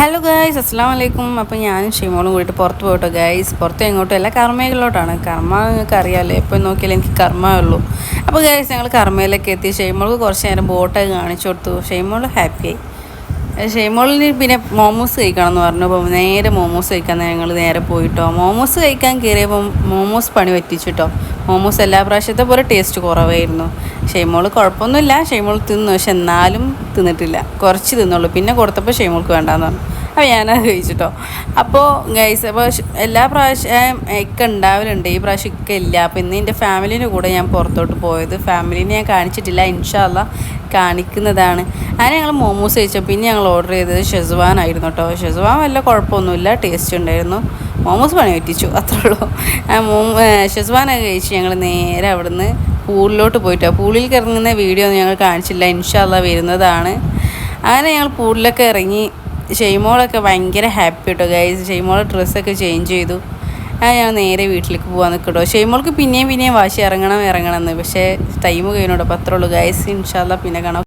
Hello guys അസ്സാം വലൈക്കും അപ്പോൾ ഞാനും ഷീമോളും കൂടിയിട്ട് പുറത്ത് പോയിട്ടോ ഗായ്സ് പുറത്ത് എങ്ങോട്ടും അല്ല കർമ്മയിലോട്ടാണ്. കർമ്മ നിങ്ങൾക്ക് അറിയാമല്ലോ എപ്പോൾ നോക്കിയാലും എനിക്ക് കർമ്മ ഉള്ളൂ. അപ്പോൾ ഗായ്സ് ഞങ്ങൾ കർമ്മയിലൊക്കെ എത്തി. ഷെയ്മോൾക്ക് കുറച്ച് നേരം ബോട്ടൊക്കെ കാണിച്ചു കൊടുത്തു. ഷെയ്മോൾ ഹാപ്പിയായി ഷെയ്മോളിന് പിന്നെ മോമോസ് കഴിക്കണം എന്ന് പറഞ്ഞു. അപ്പോൾ നേരെ മോമോസ് കഴിക്കാൻ ഞങ്ങൾ നേരെ പോയിട്ടോ. മോമോസ് കഴിക്കാൻ കയറിയപ്പോൾ മോമോസ് പണി പറ്റിച്ചിട്ടോ മോമോസ് എല്ലാ പ്രാവശ്യത്തെ പോലെ ടേസ്റ്റ് കുറവായിരുന്നു. ഷെയ്മോൾ കുഴപ്പമൊന്നുമില്ല. ഷെയ്മോൾ തിന്നു. പക്ഷെ എന്നാലും തിന്നിട്ടില്ല. കുറച്ച് തിന്നുള്ളൂ. പിന്നെ കൊടുത്തപ്പോൾ ഷെയ്മോൾക്ക് വേണ്ടാന്ന് പറഞ്ഞു. അപ്പോൾ ഞാനത് കഴിച്ചിട്ടോ. അപ്പോൾ ഗൈസ് അപ്പോൾ എല്ലാ പ്രാവശ്യം ഒക്കെ ഉണ്ടാവലുണ്ട്. ഈ പ്രാവശ്യം ഇക്ക ഇല്ല. അപ്പോൾ ഇന്ന് എന്റെ ഫാമിലീന്റെ കൂടെ ഞാൻ പുറത്തോട്ട് പോയത്. ഫാമിലീനെ ഞാൻ കാണിച്ചിട്ടില്ല. ഇൻഷാല്ല കാണിക്കുന്നതാണ്. അങ്ങനെ ഞങ്ങൾ മോമോസ് കഴിച്ചു. പിന്നെ ഞങ്ങൾ ഓർഡർ ചെയ്തത് ഷെസ്വാൻ ആയിരുന്നു കേട്ടോ. ഷെസ്വാൻ വല്ല കുഴപ്പമൊന്നുമില്ല. ടേസ്റ്റ് ഉണ്ടായിരുന്നു. മോമോസ് പണി പറ്റിച്ചു അത്രേ ഉള്ളൂ ആ മോ ഷെസ്വാനൊക്കെ കഴിച്ച് ഞങ്ങൾ നേരെ അവിടുന്ന് പൂളിലോട്ട് പോയിട്ടോ. പൂളിൽ ഇറങ്ങുന്ന വീഡിയോ ഒന്നും ഞങ്ങൾ കാണിച്ചില്ല ഇൻഷാല്ല വരുന്നതാണ്. അങ്ങനെ ഞങ്ങൾ പൂളിലൊക്കെ ഇറങ്ങി ഷെയ്മോളൊക്കെ ഭയങ്കര ഹാപ്പി കേട്ടോ ഗൈസ് ഷെയ്മോളെ ഡ്രസ്സൊക്കെ ചേഞ്ച് ചെയ്തു. ആ ഞാൻ നേരെ വീട്ടിലേക്ക് പോകാൻ നിൽക്കട്ടോ. ഷെയ്മോൾക്ക് പിന്നെയും പിന്നെയും വാശി ഇറങ്ങണം ഇറങ്ങണം എന്ന്. പക്ഷേ ടൈം കഴിഞ്ഞോട്ടോ ഉള്ളൂ ഗൈസ് ഇൻഷാല്ല പിന്നെ കാണാം.